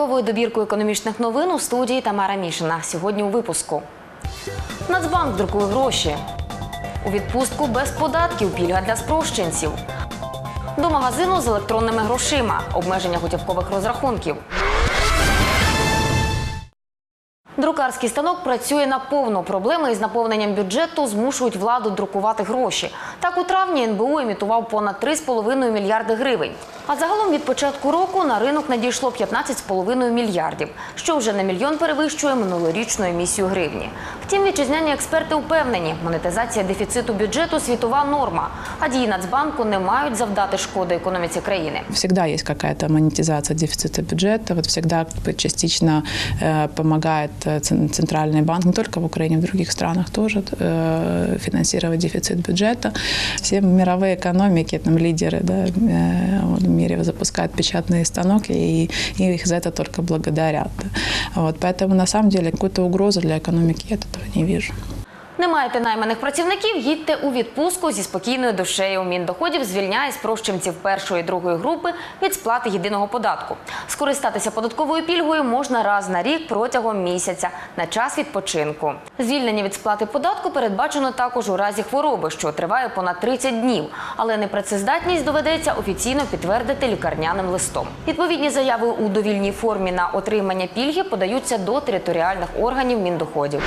ранковою добіркою економічних новин у студії Тамара Мішина. Сьогодні у випуску. Нацбанк друкує гроші. У відпустку без податків пільга для спрощенців. До магазину з електронними грошима. Обмеження готівкових розрахунків. Друкарський станок працює наповно. Проблеми із наповненням бюджету змушують владу друкувати гроші. Так у травні НБУ емітував понад 3,5 мільярди гривень. А загалом від початку року на ринок надійшло 15,5 мільярдів, що вже на мільйон перевищує минулорічну емісію гривні. Втім, вітчизняні експерти впевнені, монетизація дефіциту бюджету світова норма, а дії Нацбанку не мають завдати шкоди економіці країни. Всегда есть какая-то монетизация дефицита бюджета, вот всегда как бы частично э, помогает э, цен- центральный банк, не только в Украине, в других странах тоже э, финансировать дефицит бюджета. Все мировые экономики, там лидеры да, э, вот, в мире запускают печатные станок, и, и их за это только благодарят. да. Вот, поэтому на самом деле какой-то угрозы для экономики я от этого не вижу. Не маєте найманих працівників, їдьте у відпустку зі спокійною душею. Міндоходів звільняє спрощенців першої і другої групи від сплати єдиного податку. Скористатися податковою пільгою можна раз на рік протягом місяця на час відпочинку. Звільнення від сплати податку передбачено також у разі хвороби, що триває понад 30 днів. Але непрацездатність доведеться офіційно підтвердити лікарняним листом. Відповідні заяви у довільній формі на отримання пільги подаються до територіальних органів міндоходів.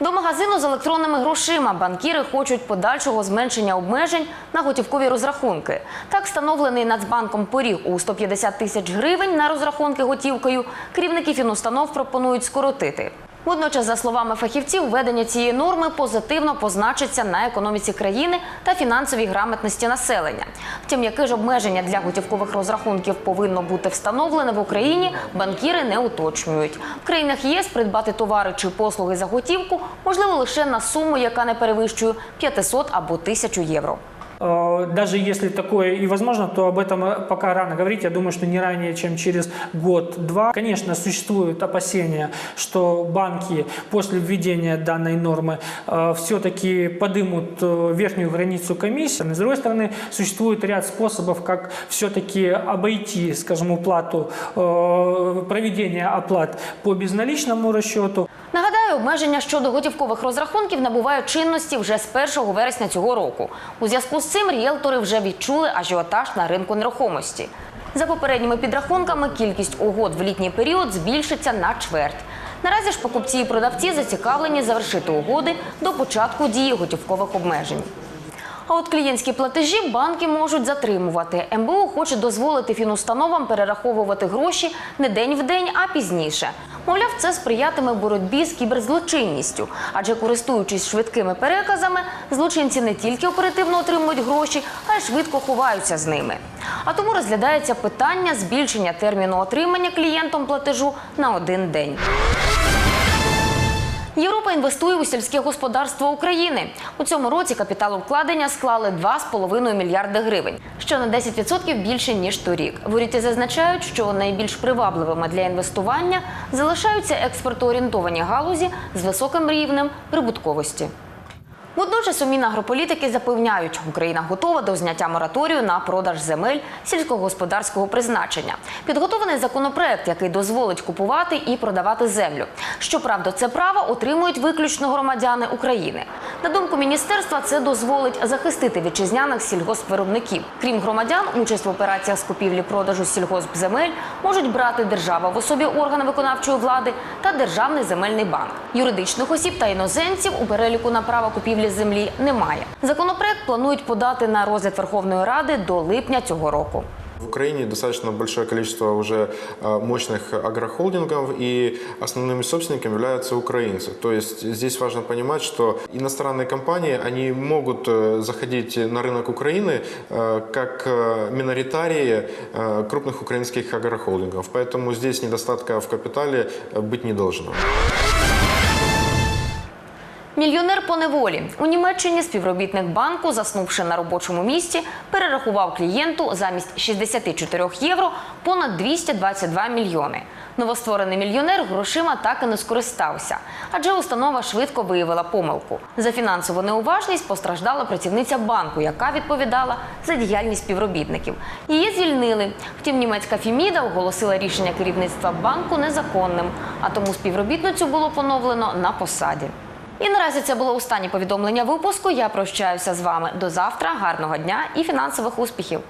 До магазину з електронними грошима банкіри хочуть подальшого зменшення обмежень на готівкові розрахунки. Так, встановлений Нацбанком поріг у 150 тисяч гривень на розрахунки готівкою керівники фінустанов пропонують скоротити. Водночас, за словами фахівців, введення цієї норми позитивно позначиться на економіці країни та фінансовій грамотності населення. Втім, яке ж обмеження для готівкових розрахунків повинно бути встановлене в Україні, банкіри не уточнюють. В країнах ЄС придбати товари чи послуги за готівку можливо лише на суму, яка не перевищує 500 або 1000 євро. Э, Даже если такое и возможно, то об этом э, пока рано говорить. Я думаю, что не ранее, чем через год-два. Конечно, существуют опасения, что банки после введения данной нормы все-таки подымут э, верхнюю границу комиссии. С другой стороны, существует ряд способов, как все-таки обойти, скажем, уплату, э, проведение оплат по безналичному расчету. Нагадаю, обмеження щодо готівкових розрахунків набувають чинності вже з 1 вересня цього року. У зв'язку з цим ріелтори вже відчули ажіотаж на ринку нерухомості. За попередніми підрахунками, кількість угод в літній період збільшиться на чверть. Наразі ж покупці і продавці зацікавлені завершити угоди до початку дії готівкових обмежень. А от клієнтські платежі банки можуть затримувати. МБУ хоче дозволити фінустановам перераховувати гроші не день в день, а пізніше. Мовляв, це сприятиме боротьбі з кіберзлочинністю, адже користуючись швидкими переказами, злочинці не тільки оперативно отримують гроші, а й швидко ховаються з ними. А тому розглядається питання збільшення терміну отримання клієнтом платежу на один день. Європа інвестує у сільське господарство України. У цьому році капіталовкладення склали 2,5 мільярди гривень, що на 10% більше ніж торік. В уряді зазначають, що найбільш привабливими для інвестування залишаються експортоорієнтовані галузі з високим рівнем прибутковості. Водночас у Мінагрополітики запевняють, Україна готова до зняття мораторію на продаж земель сільськогосподарського призначення. Підготовлений законопроект, який дозволить купувати і продавати землю. Щоправда, це право отримують виключно громадяни України. На думку міністерства, це дозволить захистити вітчизняних сільгоспвиробників. Крім громадян, участь в операціях з купівлі-продажу сільгоспземель можуть брати держава в особі органу виконавчої влади та державний земельний банк. Юридичних осіб та іноземців у переліку на право купівлі землі немає. Законопроект планують подати на розгляд Верховної Ради до липня цього року. В Украине достаточно большое количество уже э, мощных агрохолдингов, и основными собственниками являются украинцы. То есть здесь важно понимать, что иностранные компании, они могут э, заходить на рынок Украины э, как э, миноритарии э, крупных украинских агрохолдингов. Поэтому здесь недостатка в капитале э, быть не должно. Мільйонер по неволі у Німеччині співробітник банку, заснувши на робочому місці, перерахував клієнту замість 64 євро понад 222 мільйони. Новостворений мільйонер грошима так і не скористався, адже установа швидко виявила помилку. За фінансову неуважність постраждала працівниця банку, яка відповідала за діяльність співробітників. Її звільнили. Втім, німецька Фіміда оголосила рішення керівництва банку незаконним, а тому співробітницю було поновлено на посаді. І наразі це було останнє повідомлення випуску. Я прощаюся з вами до завтра. Гарного дня і фінансових успіхів.